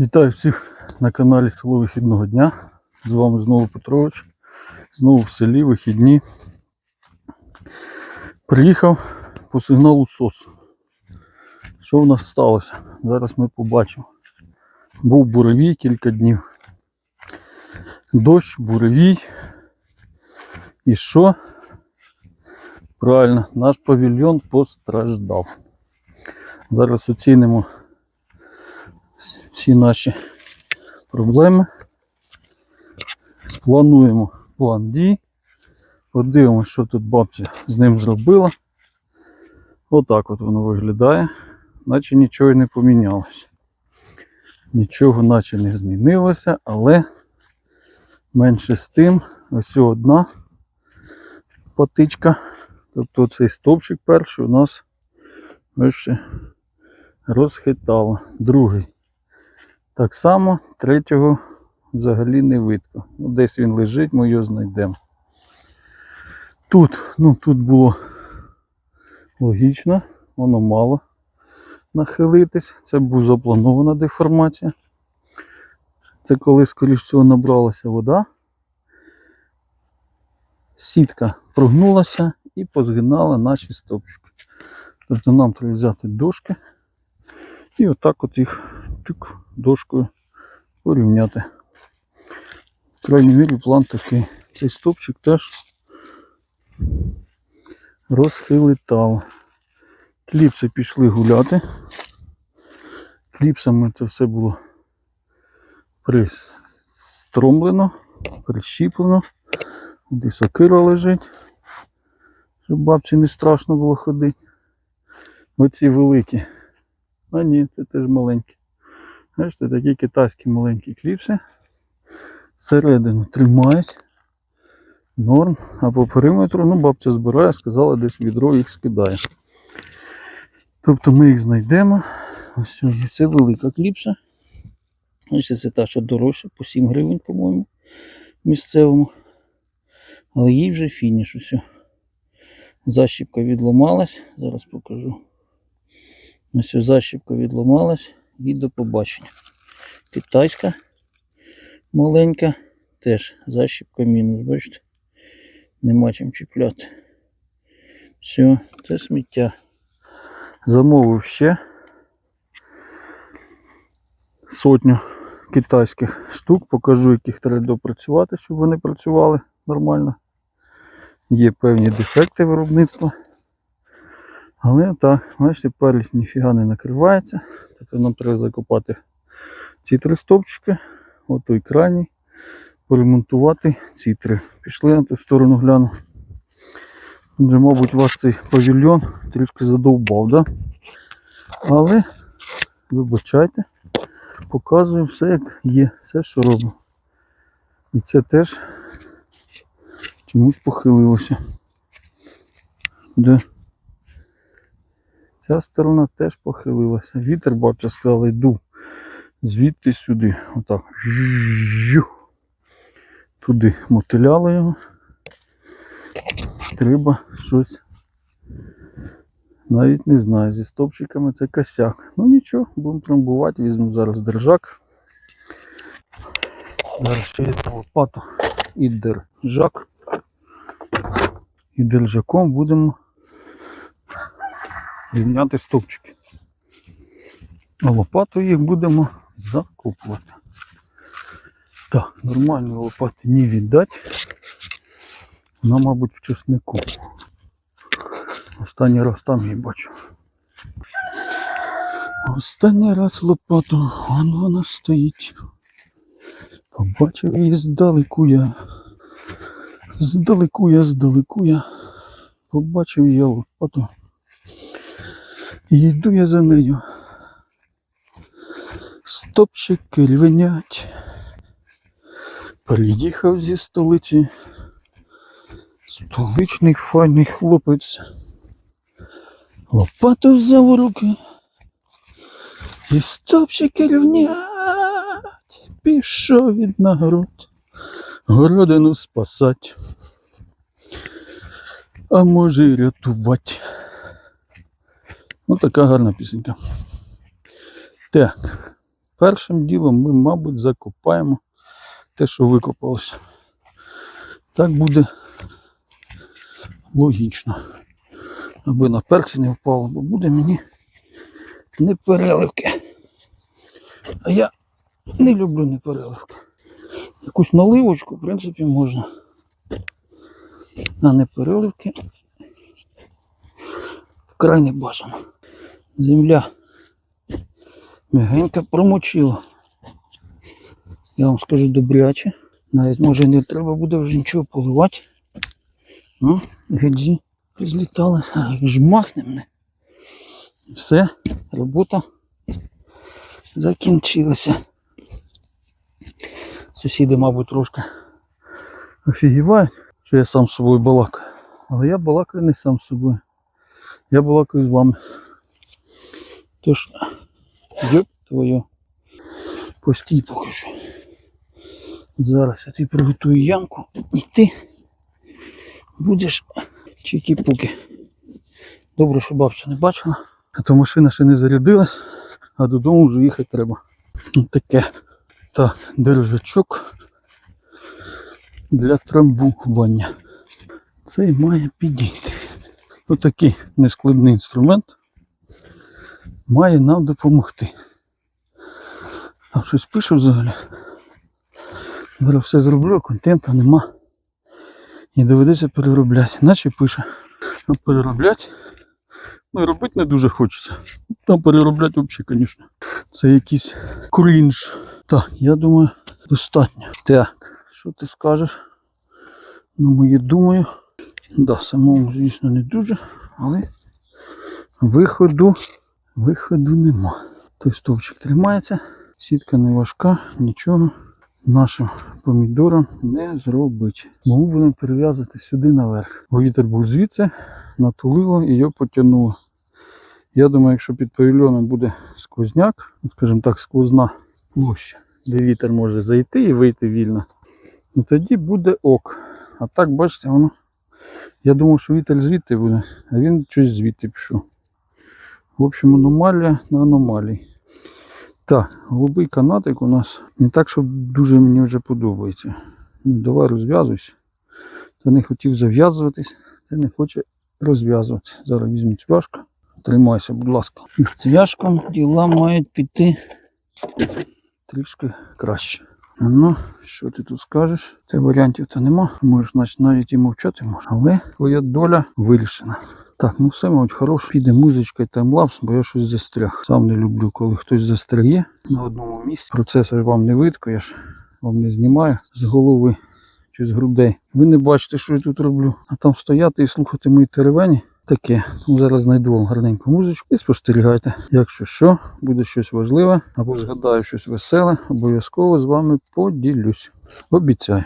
Вітаю всіх на каналі Село Вихідного дня. З вами знову Петрович. Знову в селі вихідні. Приїхав по сигналу СОС. Що в нас сталося? Зараз ми побачимо. Був буревій кілька днів. Дощ, буревій. І що? Правильно, наш павільйон постраждав. Зараз оцінимо всі наші проблеми. Сплануємо план дій. Подивимося, що тут бабця з ним зробила. Отак от воно виглядає. Наче нічого не помінялося. Нічого наче не змінилося, але менше з тим, ось одна патичка. Тобто цей стовпчик перший у нас бачите, розхитало. Другий. Так само третього взагалі не видко. Ну, десь він лежить, ми його знайдемо. Тут, ну тут було логічно, воно мало нахилитись. Це була запланована деформація. Це коли, скоріш всього, набралася вода. Сітка прогнулася і позгинала наші стопчики. Тобто нам треба взяти дошки і отак от їх чук, дошкою порівняти. В крайній мірі план такий. Цей стопчик теж розхилитав. Кліпси пішли гуляти. Кліпсами це все було пристромлено, прищіплено. Де сокира лежить, щоб бабці не страшно було ходити. Оці великі. А ні, це теж маленькі. Бачите, такі китайські маленькі кліпси. Середину тримають. Норм. А по периметру, ну, бабця збирає, сказала, десь відро їх скидає. Тобто ми їх знайдемо. Ось це велика кліпса. Ось це та, що дорожча, по 7 гривень, по-моєму, місцевому. Але їй вже фініш усе. Защіпка відломалась. Зараз покажу. Ось защіпка відломалась і до побачення. Китайська маленька, теж защіпка мінус, бачите? Нема чим чіпляти. Все, це сміття. Замовив ще сотню китайських штук, покажу, яких треба допрацювати, щоб вони працювали нормально. Є певні дефекти виробництва. Але так, бачите, перліт ніфіга не накривається. Тепер нам треба закопати ці три стовпчики, от той крайній, поремонтувати ці три. Пішли на ту сторону гляну. Отже, мабуть, вас цей павільйон трішки задовбав, да? Але, вибачайте, показую все, як є, все, що робимо. І це теж чомусь похилилося. Де? Ця сторона теж похилилася. Вітер, бабця сказала, йду звідти сюди. Отак. Туди мотиляли його. Треба щось. Навіть не знаю, зі стопчиками це косяк. Ну нічого, будемо трамбувати, візьму зараз держак. Зараз ще візьму лопату і держак. І держаком будемо рівняти стовпчики. А лопатою їх будемо закопувати. Так, нормальної лопати не віддати. Вона, мабуть, в чеснику. Останній раз там її бачу. Останній раз лопату, вон вона стоїть. Побачив її здалеку я. Здалеку я, здалеку я. Побачив я лопату. І йду я за нею. Стопчики рівнять. Приїхав зі столиці. Столичний файний хлопець. Лопату взяв у руки. І стопчики рівнять. Пішов від нагород. Городину спасать. А може й рятувати. Ну, така гарна пісенька. Так, першим ділом ми, мабуть, закопаємо те, що викопалося. Так буде логічно. Аби на перці не впало, бо буде мені не переливки. А я не люблю не переливки. Якусь наливочку, в принципі, можна. А не переливки. Вкрай не бажано. Земля м'ягенько промочила. Я вам скажу добряче. Навіть може не треба буде вже нічого поливати. Ну, гельзі злітали, як жмахне мене. Все, робота закінчилася. Сусіди, мабуть, трошки офігівають, що я сам з собою балакаю. Але я балакаю не сам з собою. Я балакаю з вами. Тож, йоп твою. Постій поки що. Зараз я тобі приготую ямку і ти будеш чики-пуки. Добре, що бабця не бачила, а то машина ще не зарядилась, а додому вже їхати треба. Таке. Так, держачок для трамбування. Цей має підійти. Отакий нескладний інструмент має нам допомогти. Там щось пише взагалі. Зараз все зроблю, а контента нема. І доведеться переробляти. Наче пише. А переробляти. Ну і робити не дуже хочеться. Там переробляти взагалі, звісно. Це якийсь крінж. Так, я думаю, достатньо. Так, що ти скажеш? Ну, моє думаю. Да, самому, звісно, не дуже, але виходу, виходу нема. Той стовпчик тримається, сітка не важка, нічого нашим помідорам не зробить. Бо ми будемо перев'язати сюди наверх. Бо вітер був звідси, натулило і його потягнуло. Я думаю, якщо під павільйоном буде сквозняк, скажімо так, сквозна площа, де вітер може зайти і вийти вільно, ну тоді буде ок. А так, бачите, воно. Я думав, що вітер звідти буде, а він щось звідти пішов. В общем, аномалія на аномалії. Так, голубий канатик у нас не так, щоб дуже мені вже подобається. Ну, давай розв'язуйся. Та не хотів зав'язуватись, це не хоче розв'язуватися. Зараз візьму цвяшку. Тримайся, будь ласка. І з цвяшком діла мають піти трішки краще. Ну, що ти тут скажеш? Це варіантів то нема. Можеш навіть і мовчати можна. Але твоя доля вирішена. Так, ну все, мабуть, хорош. Піде музичка і таймлапс, бо я щось застряг. Сам не люблю, коли хтось застряє на одному місці. Процес ж вам не видко, я ж вам не знімаю з голови чи з грудей. Ви не бачите, що я тут роблю. А там стояти і слухати мої теревені. Таке. Тому зараз знайду вам гарненьку музичку і спостерігайте. Якщо що, буде щось важливе або згадаю щось веселе, обов'язково з вами поділюсь. Обіцяю.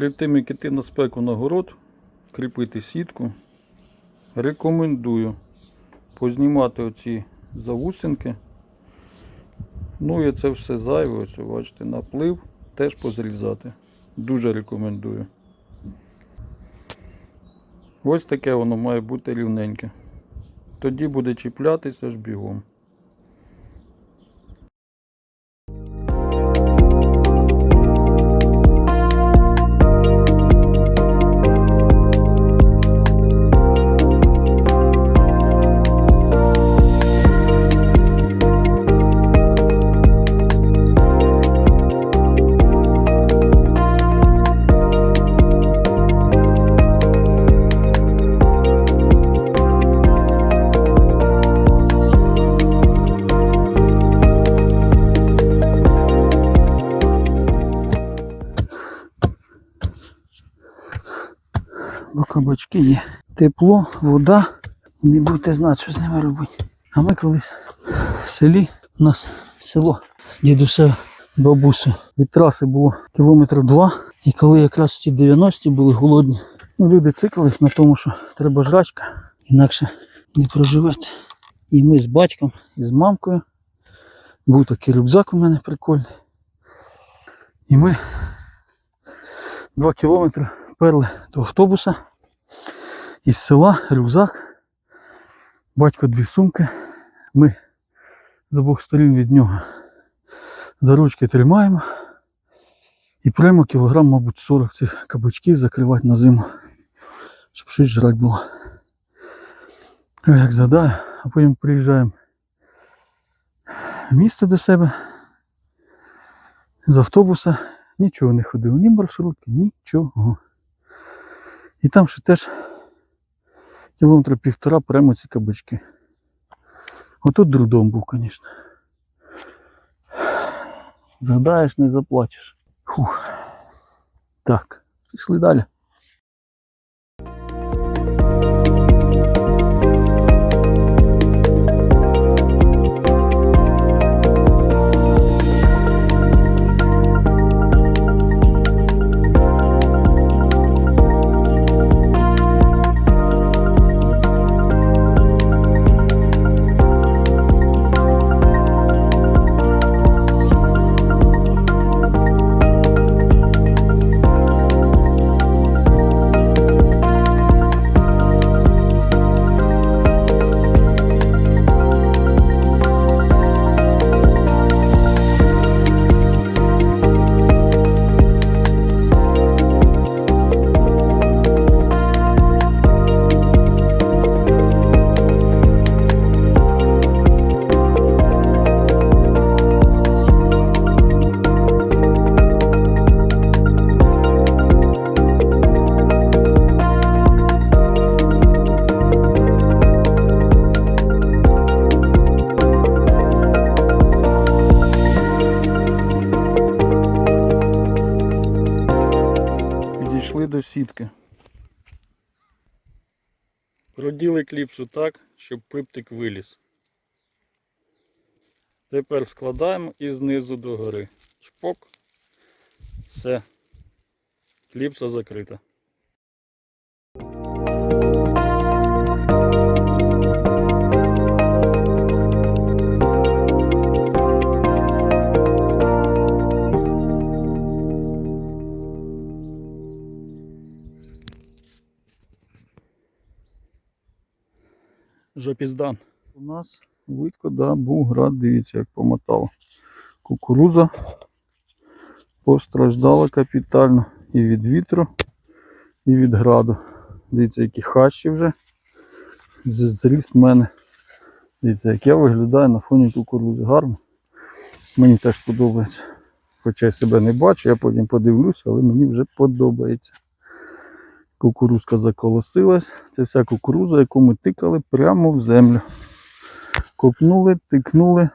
Перед тим, як іти на спеку на город, кріпити сітку, рекомендую познімати оці завусинки. Ну і це все зайве, ось, бачите, наплив теж позрізати. Дуже рекомендую. Ось таке воно має бути рівненьке. Тоді буде чіплятися аж бігом. Є. Тепло, вода. І не будете знати, що з ними робити. А ми колись в селі, у нас село дідуся бабусю. Від траси було кілометр два. І коли якраз ті 90-ті були голодні, ну, люди циклились на тому, що треба жрачка, інакше не проживете. І ми з батьком, і з мамкою. Був такий рюкзак у мене прикольний. І ми два кілометри перли до автобуса із села, рюкзак. Батько дві сумки. Ми з обох сторін від нього за ручки тримаємо. І прямо кілограм, мабуть, 40 цих кабачків закривати на зиму, щоб щось жрати було. Як згадаю, а потім приїжджаємо в місто до себе з автобуса. Нічого не ходило, ні маршрутки, нічого. І там ще теж кілометра півтора прямо ці кабачки. Отут трудом був, звісно. Згадаєш, не заплачеш. Фух. Так, пішли далі. Сітки. Проділи кліпсу так, щоб приптик виліз. Тепер складаємо і знизу до гори. Чпок. Все. Кліпса закрита. Жопіздан. У нас видко, да, був град, дивіться, як помотало. Кукуруза постраждала капітально і від вітру, і від граду. Дивіться, які хащі вже. Зріст в мене. Дивіться, як я виглядаю на фоні кукурузи. Гарно. Мені теж подобається. Хоча я себе не бачу, я потім подивлюся, але мені вже подобається. Кукурузка заколосилась. Це вся кукуруза, яку ми тикали прямо в землю. Копнули, тикнули.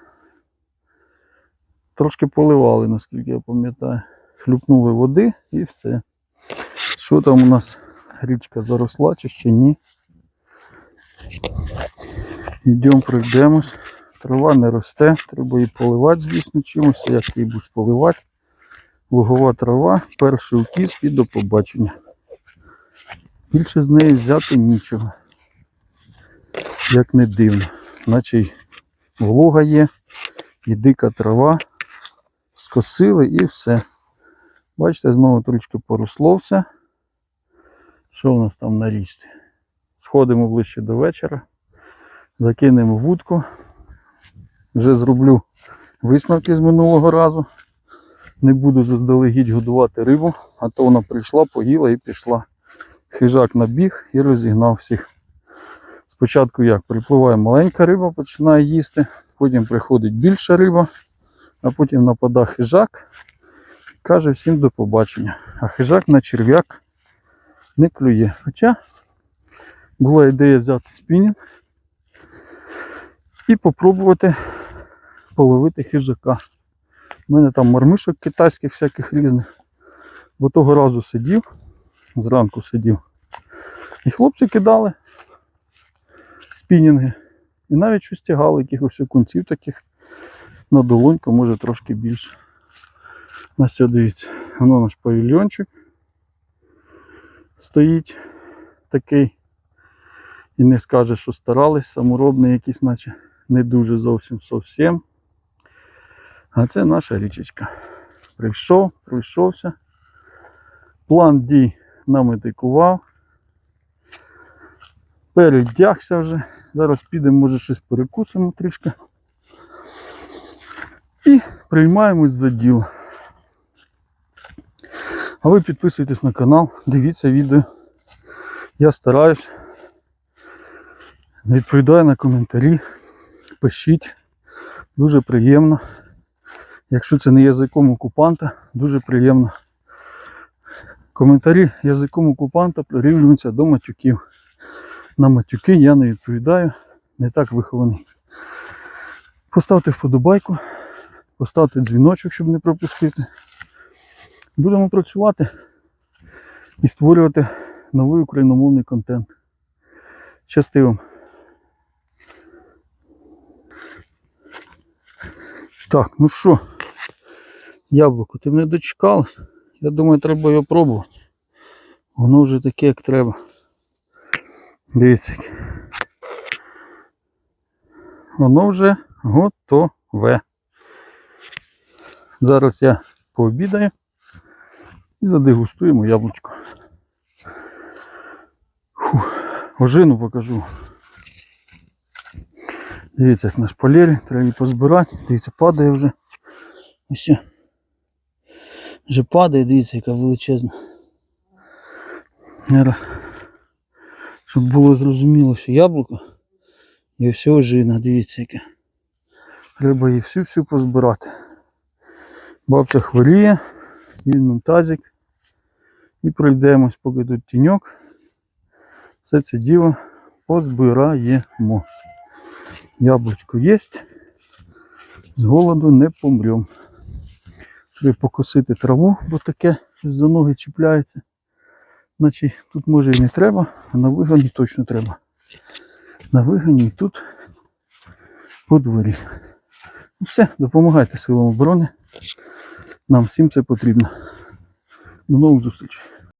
Трошки поливали, наскільки я пам'ятаю. Хлюпнули води і все. Що там у нас? Річка заросла чи ще ні? Йдемо, пройдемось. Трава не росте, треба її поливати, звісно, чимось. Як її будеш поливати? Лугова трава, перший укіс і до побачення. Більше з неї взяти нічого. Як не дивно. Наче й волога є, і дика трава. Скосили і все. Бачите, знову трішки поросло все. Що у нас там на річці? Сходимо ближче до вечора, закинемо вудку. Вже зроблю висновки з минулого разу. Не буду заздалегідь годувати рибу, а то вона прийшла, поїла і пішла. Хижак набіг і розігнав всіх. Спочатку як? Припливає маленька риба, починає їсти, потім приходить більша риба, а потім нападає хижак і каже всім до побачення. А хижак на черв'як не клює. Хоча була ідея взяти спінінг і попробувати половити хижака. У мене там мармишок китайських всяких різних. Бо того разу сидів, зранку сидів. І хлопці кидали спінінги. І навіть щось тягали якихось окунців таких на долоньку, може трошки більше. Ось дивіться, воно наш павільйончик стоїть такий. І не скаже, що старались, саморобний якийсь, наче не дуже зовсім зовсім. А це наша річечка. Прийшов, пройшовся. План дій наметикував. Передягся вже. Зараз підемо, може, щось перекусимо трішки. І приймаємось за діло. А ви підписуйтесь на канал, дивіться відео. Я стараюсь. Відповідаю на коментарі. Пишіть. Дуже приємно. Якщо це не язиком окупанта, дуже приємно. Коментарі язиком окупанта прирівнюються до матюків. На матюки я не відповідаю, не так вихований. Поставте вподобайку, поставте дзвіночок, щоб не пропустити. Будемо працювати і створювати новий україномовний контент. Щасти вам! Так, ну що, яблуко, ти не дочекалась? Я думаю, треба його пробувати. Воно вже таке, як треба. Дивіться. Воно вже готове. Зараз я пообідаю і задегустуємо яблучко. Фух, ожину покажу. Дивіться, як на шпалері, треба її позбирати. Дивіться, падає вже. Ось. Вже падає, дивіться, яка величезна. Зараз. Щоб було зрозуміло, що яблуко і все ожина, дивіться яке. Треба її всю-всю позбирати. Бабця хворіє, візьмемо тазик і пройдемось, поки тут тіньок. Все це діло позбираємо. Яблучко є. З голоду не помрем. Треба покосити траву, бо таке щось за ноги чіпляється. Значить, тут може і не треба, а на вигані точно треба. На вигані і тут по дворі. Ну все, допомагайте силам оборони. Нам всім це потрібно. До нових зустрічей.